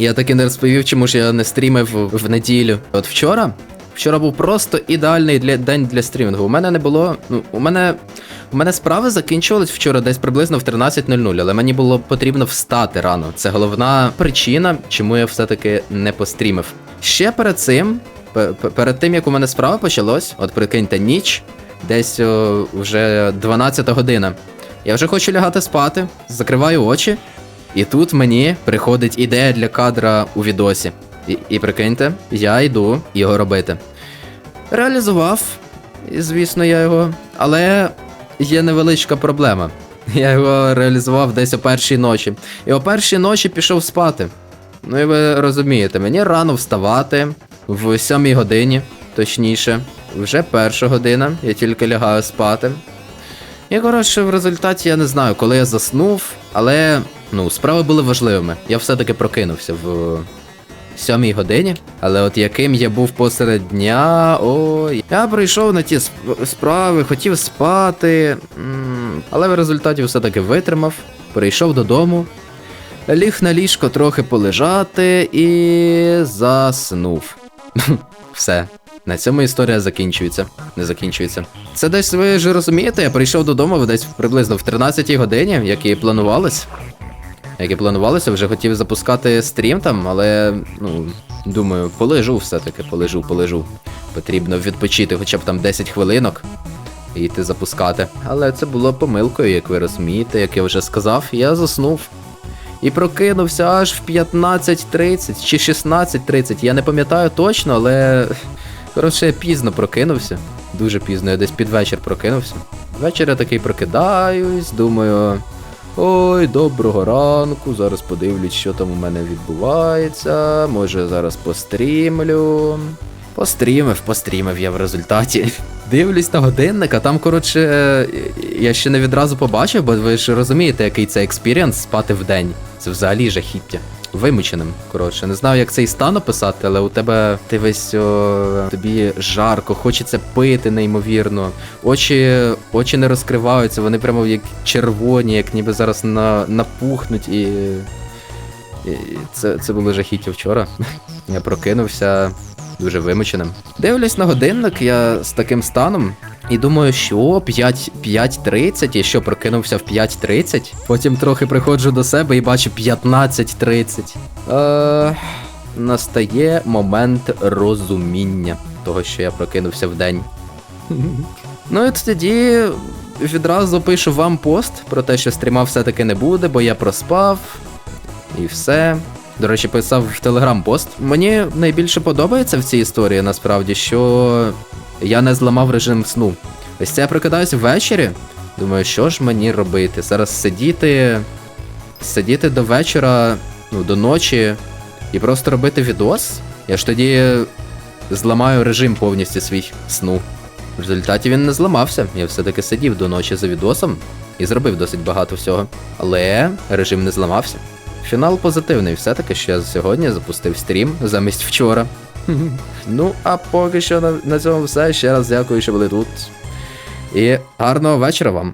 Я таки не розповів, чому ж я не стрімив в неділю. От вчора. Вчора був просто ідеальний для день для стрімінгу. У мене не було. Ну, у мене. У мене справи закінчувались вчора десь приблизно в 13.00, але мені було потрібно встати рано. Це головна причина, чому я все-таки не пострімив. Ще перед цим, пе- пе- перед тим як у мене справа почалось, от прикиньте, ніч, десь о, вже 12 година. Я вже хочу лягати спати, закриваю очі, і тут мені приходить ідея для кадра у відосі. І, і прикиньте, я йду його робити. Реалізував, звісно, я його. Але є невеличка проблема. Я його реалізував десь о першій ночі. І о першій ночі пішов спати. Ну і ви розумієте, мені рано вставати в сьомій годині, точніше, вже перша година, я тільки лягаю спати. І коротше, в результаті я не знаю, коли я заснув, але ну, справи були важливими. Я все-таки прокинувся в сьомій годині. Але от яким я був посеред дня, ой. Я прийшов на ті сп- справи, хотів спати. Але в результаті все-таки витримав, прийшов додому, ліг на ліжко трохи полежати і заснув. Все. На цьому історія закінчується. Не закінчується. Це десь ви ж розумієте, я прийшов додому десь приблизно в 13 годині, як і планувалось. Як і планувалося, вже хотів запускати стрім там, але ну, думаю, полежу все-таки, полежу, полежу. Потрібно відпочити хоча б там 10 хвилинок і йти запускати. Але це було помилкою, як ви розумієте, як я вже сказав, я заснув. І прокинувся аж в 15.30 чи 16.30. Я не пам'ятаю точно, але. Коротше, я пізно прокинувся. Дуже пізно, я десь під вечір прокинувся. Ввечері я такий прокидаюсь, думаю. Ой, доброго ранку. Зараз подивлюсь, що там у мене відбувається. Може зараз пострімлю. Пострімив, пострімив я в результаті. Дивлюсь на годинник, а там, коротше, е, я ще не відразу побачив, бо ви ж розумієте, який це експірієнс спати в день. Це взагалі жахіття. Вимученим. Коротше, не знаю, як цей стан описати, але у тебе ти весь о, тобі жарко, хочеться пити неймовірно. Очі, очі не розкриваються, вони прямо як червоні, як ніби зараз на, напухнуть і. і це, це було жахіття вчора. Я прокинувся дуже вимученим. Дивлюсь на годинник, я з таким станом. І думаю, що 5.30, я що прокинувся в 5.30. Потім трохи приходжу до себе і бачу 15.30. Е, настає момент розуміння того, що я прокинувся в день. Ну і тоді відразу пишу вам пост про те, що стріма все-таки не буде, бо я проспав. І все. До речі, писав в Телеграм пост. Мені найбільше подобається в цій історії, насправді, що я не зламав режим сну. Ось це я прокидаюсь ввечері. Думаю, що ж мені робити? Зараз сидіти. Сидіти до вечора, ну, до ночі, і просто робити відос. Я ж тоді зламаю режим повністю свій сну. В результаті він не зламався. Я все-таки сидів до ночі за відосом і зробив досить багато всього. Але режим не зламався. Фінал позитивний, все-таки я сьогодні запустив стрім замість вчора. ну, а поки що на, на цьому все. Ще раз дякую, що були тут. І гарного вечора вам.